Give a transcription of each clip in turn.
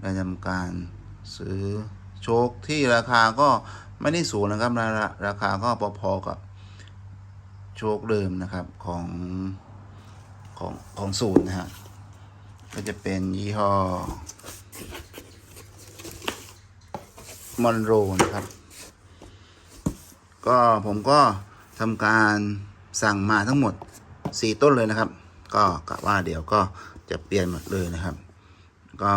ได้ทำการซื้อโชคที่ราคาก็ไม่ได้สูงนะครับราราคาก็พอๆกับโชคเดิมนะครับของของของศูนย์นะฮะก็จะเป็นยี่ห้อมอนโรนะครับ ก็ผมก็ทำการสั่งมาทั้งหมด 4 ต้นเลยนะครับ ก็กะว่าเดี๋ยวก็จะเปลี่ยนหมดเลยนะครับ ก็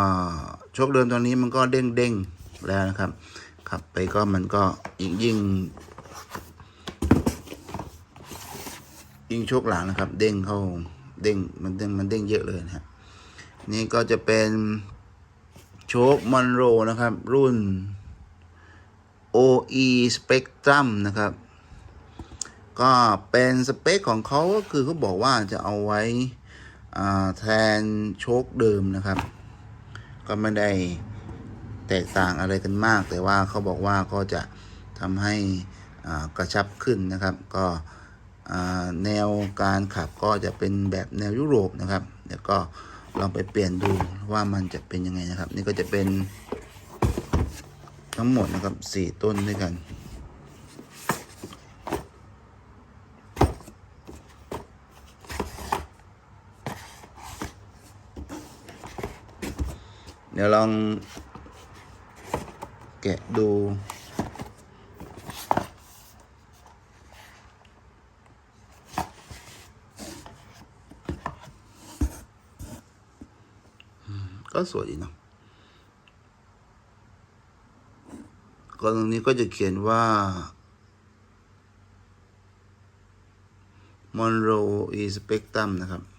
โชคเดิมตอนนี้มันก็เด้งเด้งแล้วนะครับ ขับไปก็มันก็ยิ่งยิ่งยิ่งโชคหลังนะครับ เด้งเข้าเด้งมันเด้งมันเด้งเยอะเลยนะฮะนี่ก็จะเป็นโชคมอนโรนะครับ รุ่น OE Spectrum นะครับ ก็เป็นสเปคของเขาก็คือเขาบอกว่าจะเอาไว้แทนโชคเดิมนะครับ ก็ไม่ได้แตกต่างอะไรกันมาก แต่ว่าเขาบอกว่าก็จะทำให้อ่ากระชับขึ้นนะครับ ก็อ่าแนวการขับก็จะเป็นแบบแนวยุโรปนะครับเดี๋ยวก็ลองไปเปลี่ยนดูว่ามันจะเป็นยังไงนะครับ นี่ก็จะเป็นทั้งหมดนะครับสี่ต้นด้วยกัน ดี๋ยวลองแกะดู ก็สวยดีเนาะก็ตรงนี้ก็จะเขียนว่า Monroe e Spectrum นะครับ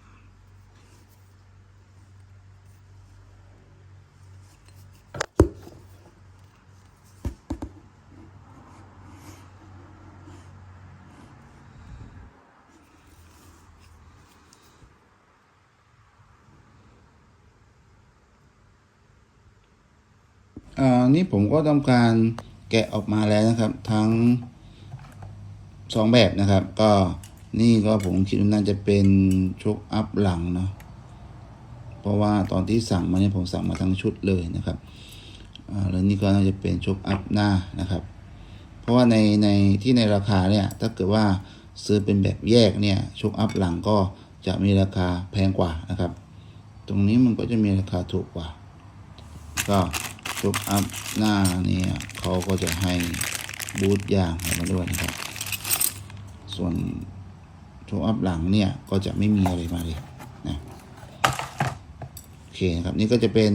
อ่านี่ผมก็ทำการแกะออกมาแล้วนะครับ ทั้งสองแบบนะครับ ก็นี่ก็ผมคิดว่าน่าจะเป็นชกอัพหลังเนาะเพราะว่าตอนที่สั่งมาเนี่ยผมสั่งมาทั้งชุดเลยนะครับอ่าแล้วนี่ก็น่าจะเป็นชกอัพหน้านะครับ เพราะว่าในในที่ในราคาเนี่ยถ้าเกิดว่าซื้อเป็นแบบแยกเนี่ยชกอัพหลังก็จะมีราคาแพงกว่านะครับ ตรงนี้มันก็จะมีราคาถูกกว่า ก็ ยกอัพหน้าเนี่ยเขาก็จะให้บูทยางมาด้วยนะครับ ส่วนโชว์อัพหลังเนี่ยก็จะไม่มีอะไรมาเลยนะโอเคนะครับนี่ก็จะเป็น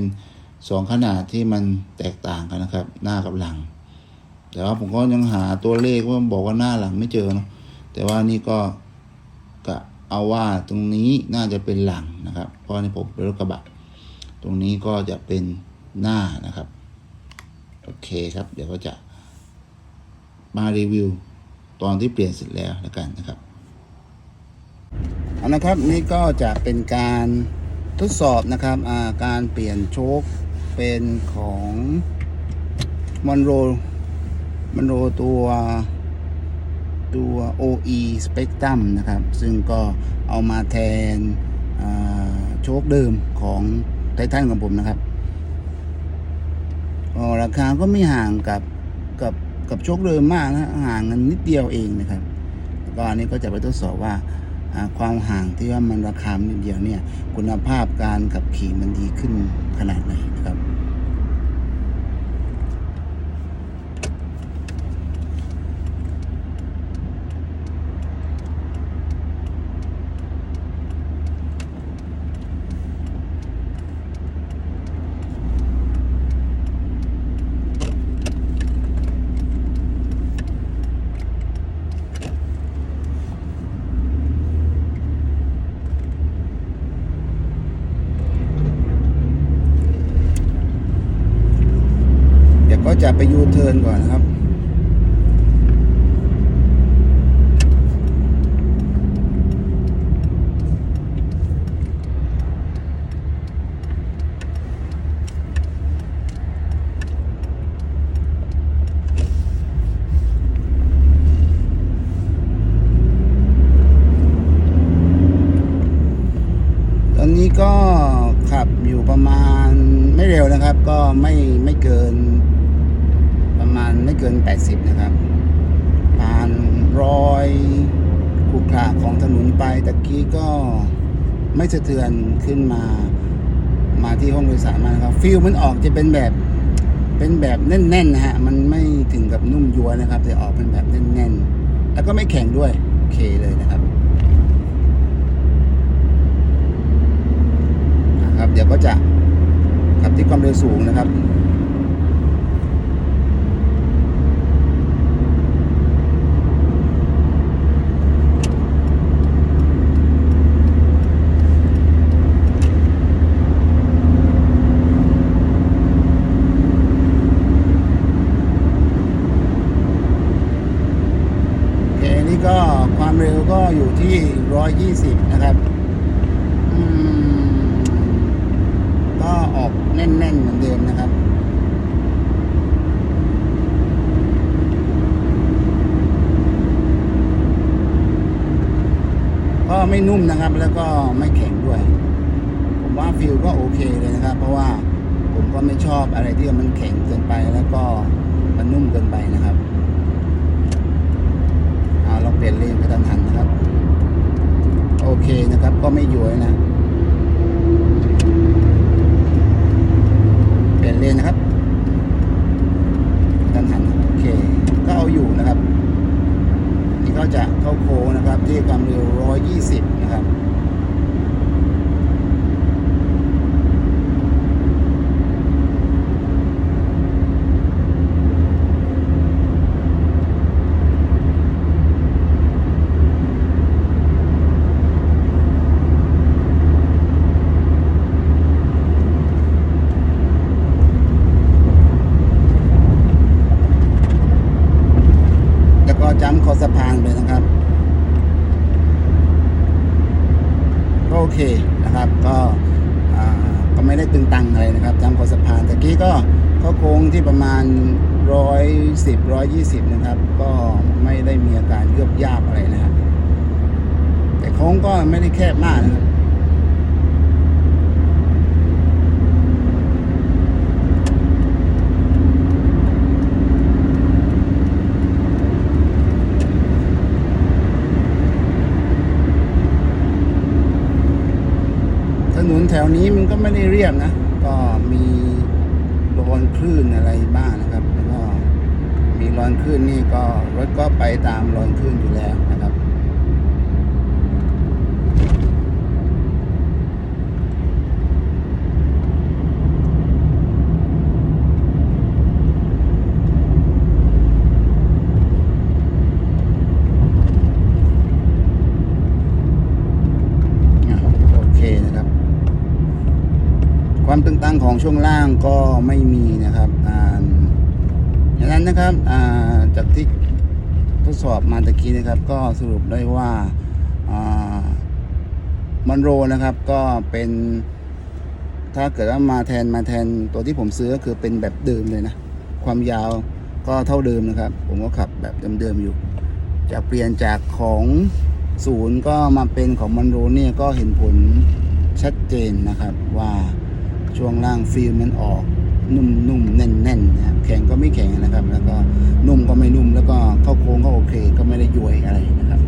สองขนาดที่มันแตกต่างกันนะครับ หน้ากับหลัง แต่ว่าผมก็ยังหาตัวเลขว่าบอกว่าหน้าหลังไม่เจอเนาะแต่ว่านี่ก็กะเอาว่าตรงนี้น่าจะเป็นหลังนะครับ เพราะในผมเป็นรถกระบะ ตรงนี้ก็จะเป็นหน้านะครับ โอเคครับ เดี๋ยวก็จะมารีวิว ตอนที่เปลี่ยนเสร็จแล้วแล้วกันนะครับเอานะครับนี่ก็จะเป็นการทดสอบนะครับาการเปลี่ยนโชคเป็นของมอนโรมอนโรตัวตัว OE Spectrum นะครับ ซึ่งก็เอามาแทนโชคเดิมของไททันของผมนะครับ อ๋อราคาก็ไม่ห่างกับกับกับโชคเดิมมากนะห่างกันนิดเดียวเองนะครับแล้วก็อันนี้ก็จะไปทดสอบว่าอ่าความห่างที่ว่ามันราคานิดเดียวเนี่ยคุณภาพการขับขี่มันดีขึ้นขนาดไหนนะครับ จะไปยูเทิร์นก่อนนะครับ ตอนนี้ก็ขับอยู่ประมาณไม่เร็วนะครับ ก็ไม่ไม่เกิน มาณไม่เกิน 80 นะครับ ผ่านรอยขรุขระของถนนไปตะกี้ก็ไม่สะเทือนขึ้นมามาที่ห้องโดยสารมานะครับฟิลมันออกจะเป็นแบบเป็นแบบแน่นๆนะฮะมันไม่ถึงกับนุ่มยัวนะครับ แต่ออกเป็นแบบแน่นๆ แล้วก็ไม่แข็งด้วยโอเคเลยนะครับนะครับ เดี๋ยวก็จะขับที่ความเร็วสูงนะครับ ความเร็วก็อยู่ที่ 120 นะครับก็ออกแน่นๆเหมือนเดิมนะครับก็ไม่นุ่มนะครับ แล้วก็ไม่แข็งด้วย ผมว่าฟิลก็โอเคเลยนะครับ เพราะว่าผมก็ไม่ชอบอะไรที่มันแข็งเกินไป แล้วก็มันนุ่มเกินไปนะครับ เปลี่ยนเลนกระทันหันนะครับ โอเคนะครับก็ไม่ย้วยนะ เปลี่ยนเลนนะครับกระทันหันโอเค ก็เอาอยู่นะครับ นี่ก็จะเข้าโค้งนะครับที่ความเร็ว 120 นะครับ แล้วก็จ้ำคอสะพานะครับ ก็โอเคนะครับ ก็ก็ไม่ได้ตึงตังอะไรนะครับจ้ำคอสะพานตะกี้ก็ก็โค้งที่ประมาณร้อยสิบร้อยยี่สิบนะครับ ก็ไม่ได้มีอาการเยือบยาบอะไรนะครับแต่โค้งก็ไม่ได้แคบมากนะครับ ถนนแถ วนี้มันก็ไม่ได้เรียบนะ ก็มีรอนคลื่นอะไรบ้างนะครับ แล้วก็มีรอนคลื่นนี่ก็รถก็ไปตามรอนคลื่นอยู่แล้วนะครับ อะโอเคนะครับ ความตึงตังของช่วงล่างก็ไม่มีนะครับอ่าดังนั้นนะครับอ่าจากที่ทดสอบมาตะกี้นะครับ ก็สรุปได้ว่าอ่ามอนโรนะครับก็เป็นถ้าเกิดว่ามาแทนมาแทนตัวที่ผมซื้อก็คือเป็นแบบเดิมเลยนะ ความยาวก็เท่าเดิมนะครับ ผมก็ขับแบบเดิมๆอยู่ จะเปลี่ยนจากของศูนย์ก็มาเป็นของมันโรเนี่ยก็เห็นผลชัดเจนนะครับว่า ช่วงล่างฟิลมันออกนุ่มๆแน่นๆนะครับแข็งก็ไม่แข็งนะครับ แล้วก็นุ่มก็ไม่นุ่มแล้วก็เข้าโค้งก็โอเคก็ไม่ได้ย้วยอะไรนะครับ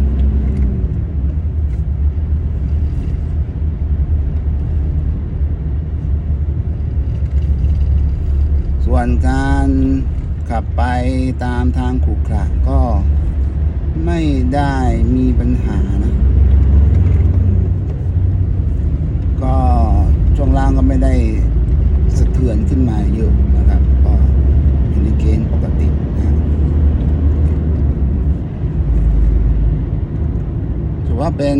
ส่วนการขับไปตามทางขรุขระก็ไม่ได้มีปัญหานะ ก็ ช่วงล่างก็ไม่ได้สะเทือนขึ้นมาเยอะนะครับก็อยู่ในเกณฑ์ปกตินะถือว่าเป็น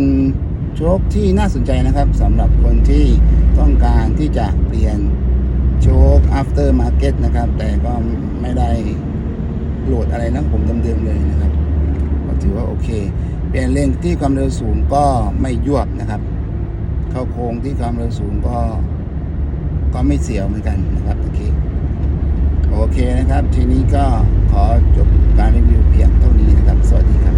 โชคที่น่าสนใจนะครับสำหรับคนที่ต้องการที่จะเปลี่ยนโชค after market นะครับ แต่ก็ไม่ได้โหลดอะไรนะผมเดิมๆเลยนะครับก็ถือว่าโอเค เปลี่ยนเลนที่ความเร็วสูงก็ไม่ยวบนะครับ เข้าโค้งที่ความเร็วสูงก็ ก็ไม่เสียวเหมือนกันนะครับตะกี้โอเคนะครับ ทีนี้ก็ขอจบการรีวิวเพียงเท่านี้นะครับ สวัสดีครับ